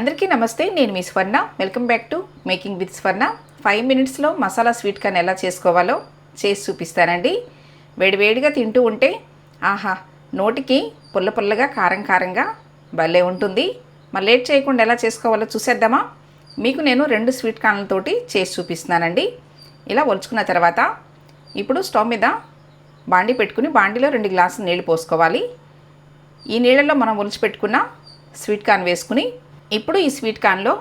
అందరికీ నమస్తే నేను మీ Swarna. Welcome back to making with Swarna five మినిట్స్లో మసాలా స్వీట్ కార్న్ ఎలా చేసుకోవాలో చేసి చూపిస్తానండి. వేడివేడిగా తింటూ ఉంటే ఆహా నోటికి పుల్ల పుల్లగా కారం కారంగా భలే ఉంటుంది. మరి లేట్ చేయకుండా ఎలా చేసుకోవాలో చూసేద్దామా? మీకు నేను రెండు స్వీట్ కార్న్లతోటి చేసి చూపిస్తున్నానండి. ఇలా ఒలుచుకున్న తర్వాత ఇప్పుడు స్టవ్ మీద బాండి పెట్టుకుని బాండిలో రెండు గ్లాసులు నీళ్ళు పోసుకోవాలి. ఈ నీళ్ళలో మనం ఒలిచిపెట్టుకున్న స్వీట్ కార్న్ వేసుకుని ఇప్పుడు ఈ స్వీట్ కార్న్లో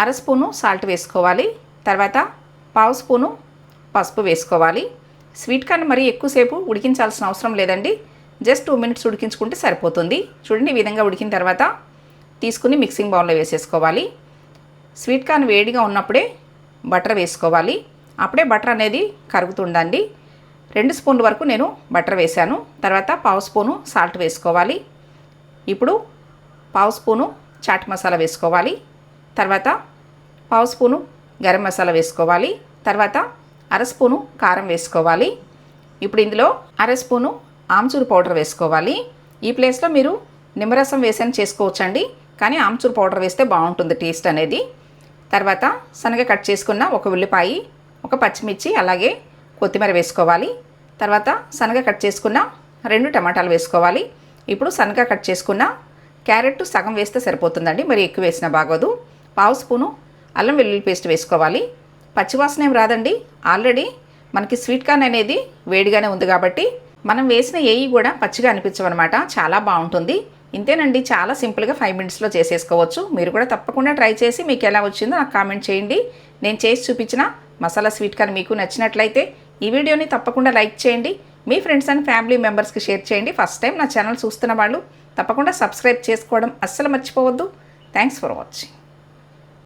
అర స్పూను సాల్ట్ వేసుకోవాలి. తర్వాత పావు స్పూను పసుపు వేసుకోవాలి. స్వీట్ కార్న్ మరీ ఎక్కువసేపు ఉడికించాల్సిన అవసరం లేదండి. జస్ట్ టూ మినిట్స్ ఉడికించుకుంటే సరిపోతుంది. చూడండి ఈ విధంగా ఉడికిన తర్వాత తీసుకుని మిక్సింగ్ బౌల్లో వేసేసుకోవాలి. స్వీట్ కార్న్ వేడిగా ఉన్నప్పుడే బటర్ వేసుకోవాలి. అప్పుడే బటర్ అనేది కరుగుతుందండి. రెండు స్పూన్ల వరకు నేను బటర్ వేశాను. తర్వాత పావు స్పూను సాల్ట్ వేసుకోవాలి. ఇప్పుడు పావు స్పూను చాట్ మసాలా వేసుకోవాలి. తర్వాత పావు స్పూను గరం మసాలా వేసుకోవాలి. తర్వాత అర స్పూను కారం వేసుకోవాలి. ఇప్పుడు ఇందులో అర స్పూను ఆమ్చూరు పౌడర్ వేసుకోవాలి. ఈ ప్లేస్లో మీరు నిమ్మరసం వేసని చేసుకోవచ్చండి. కానీ ఆమ్చూరు పౌడర్ వేస్తే బాగుంటుంది టేస్ట్ అనేది. తర్వాత సన్నగా కట్ చేసుకున్న ఒక ఉల్లిపాయ ఒక పచ్చిమిర్చి అలాగే కొత్తిమీర వేసుకోవాలి. తర్వాత సన్నగా కట్ చేసుకున్న రెండు టమాటాలు వేసుకోవాలి. ఇప్పుడు సన్నగా కట్ చేసుకున్న క్యారెట్ సగం వేస్తే సరిపోతుందండి మరి ఎక్కువ వేసినా బాగోదు. పావు స్పూను అల్లం వెల్లుల్లి పేస్ట్ వేసుకోవాలి. పచ్చివాసన ఏం రాదండి. ఆల్రెడీ మనకి స్వీట్ కార్న్ అనేది వేడిగానే ఉంది కాబట్టి మనం వేసిన ఏయి కూడా పచ్చిగా అనిపించవన్నమాట. చాలా బాగుంటుంది. ఇంతేనండి చాలా సింపుల్గా ఫైవ్ మినిట్స్లో చేసేసుకోవచ్చు. మీరు కూడా తప్పకుండా ట్రై చేసి మీకు ఎలా వచ్చిందో నాకు కామెంట్ చేయండి. నేను చేసి చూపించిన మసాలా స్వీట్ కార్న్ మీకు నచ్చినట్లయితే ఈ వీడియోని తప్పకుండా లైక్ చేయండి. మీ ఫ్రెండ్స్ అండ్ ఫ్యామిలీ మెంబర్స్కి షేర్ చేయండి. ఫస్ట్ టైం నా ఛానల్ చూస్తున్న వాళ్ళు తప్పకుండా సబ్స్క్రైబ్ చేసుకోవడం అస్సలు మర్చిపోవద్దు. Thanks for watching